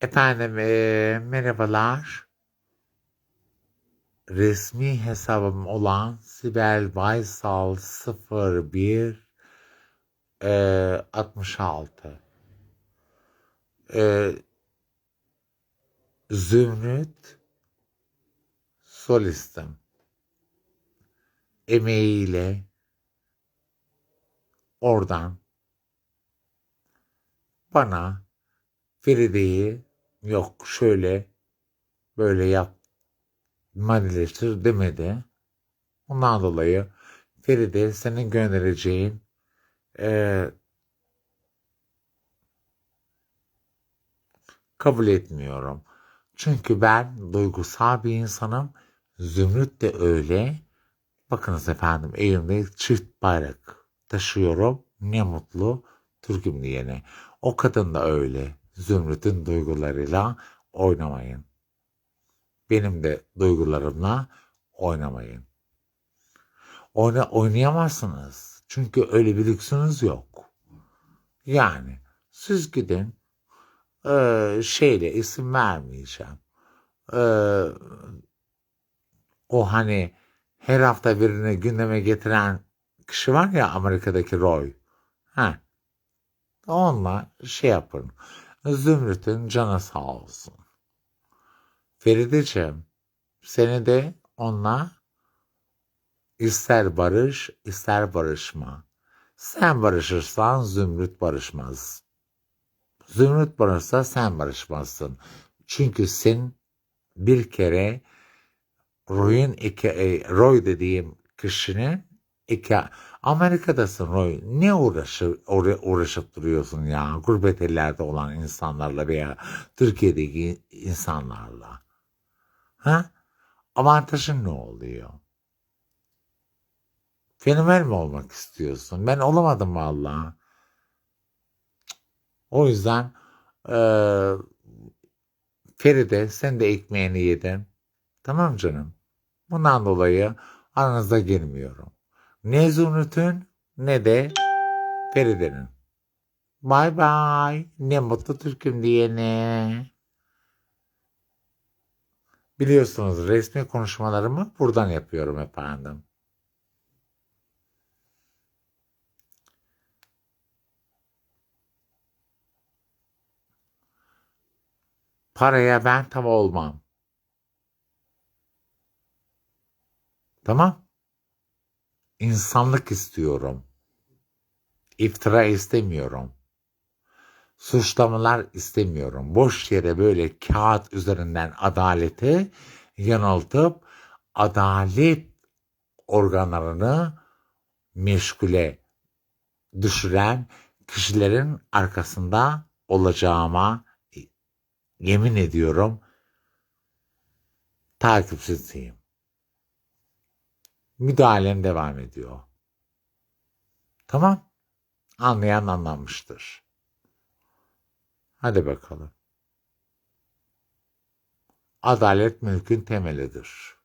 Efendim eee, merhabalar. Resmi hesabım olan Sibel Baysal 01 eee, 66. Eee, Zümrüt solistim. Emeğiyle oradan bana Feride'yi yok şöyle böyle yap manileştir demedi. Ondan dolayı Feride senin göndereceğin eee, kabul etmiyorum. Çünkü ben duygusal bir insanım. Zümrüt de öyle. Bakınız efendim elimde çift bayrak taşıyorum. Ne mutlu Türk'üm diyene. O kadın da öyle. Zümrüt'ün duygularıyla oynamayın. Benim de duygularımla oynamayın. Oyna, oynayamazsınız. Çünkü öyle bir lüksünüz yok. Yani siz gidin eee, şeyle isim vermeyeceğim. Eee, o hani her hafta birini gündeme getiren kişi var ya Amerika'daki Roy. Ha, onunla şey yapın. Zümrüt'ün canı sağ olsun. Ferideciğim seni de onunla ister barış ister barışma. Sen barışırsan Zümrüt barışmaz. Zümrüt barışsa sen barışmazsın. Çünkü sen bir kere Roy'un e, Roy dediğim kişinin iki, Amerika'dasın Roy. Ne uğraşı, uğra- uğraşıp duruyorsun ya? Gurbet ellerde olan insanlarla veya Türkiye'deki insanlarla. Ha? Avantajın ne oluyor? Fenomen mi olmak istiyorsun? Ben olamadım vallahi. O yüzden eee Feride sen de ekmeğini yedin. Tamam canım. Bundan dolayı aranıza girmiyorum. Ne Zümrüt'ün ne de Feride'nin. Bay bay. Ne mutlu Türk'üm diyene. Biliyorsunuz resmi konuşmalarımı buradan yapıyorum efendim. Paraya ben tam olmam. Tamam. İnsanlık istiyorum. İftira istemiyorum. Suçlamalar istemiyorum. Boş yere böyle kağıt üzerinden adaleti yanıltıp adalet organlarını meşgule düşüren kişilerin arkasında olacağıma yemin ediyorum takipsizliğim. Müdahalem devam ediyor. Tamam. Anlayan anlamıştır. Hadi bakalım. Adalet mülkün temelidir.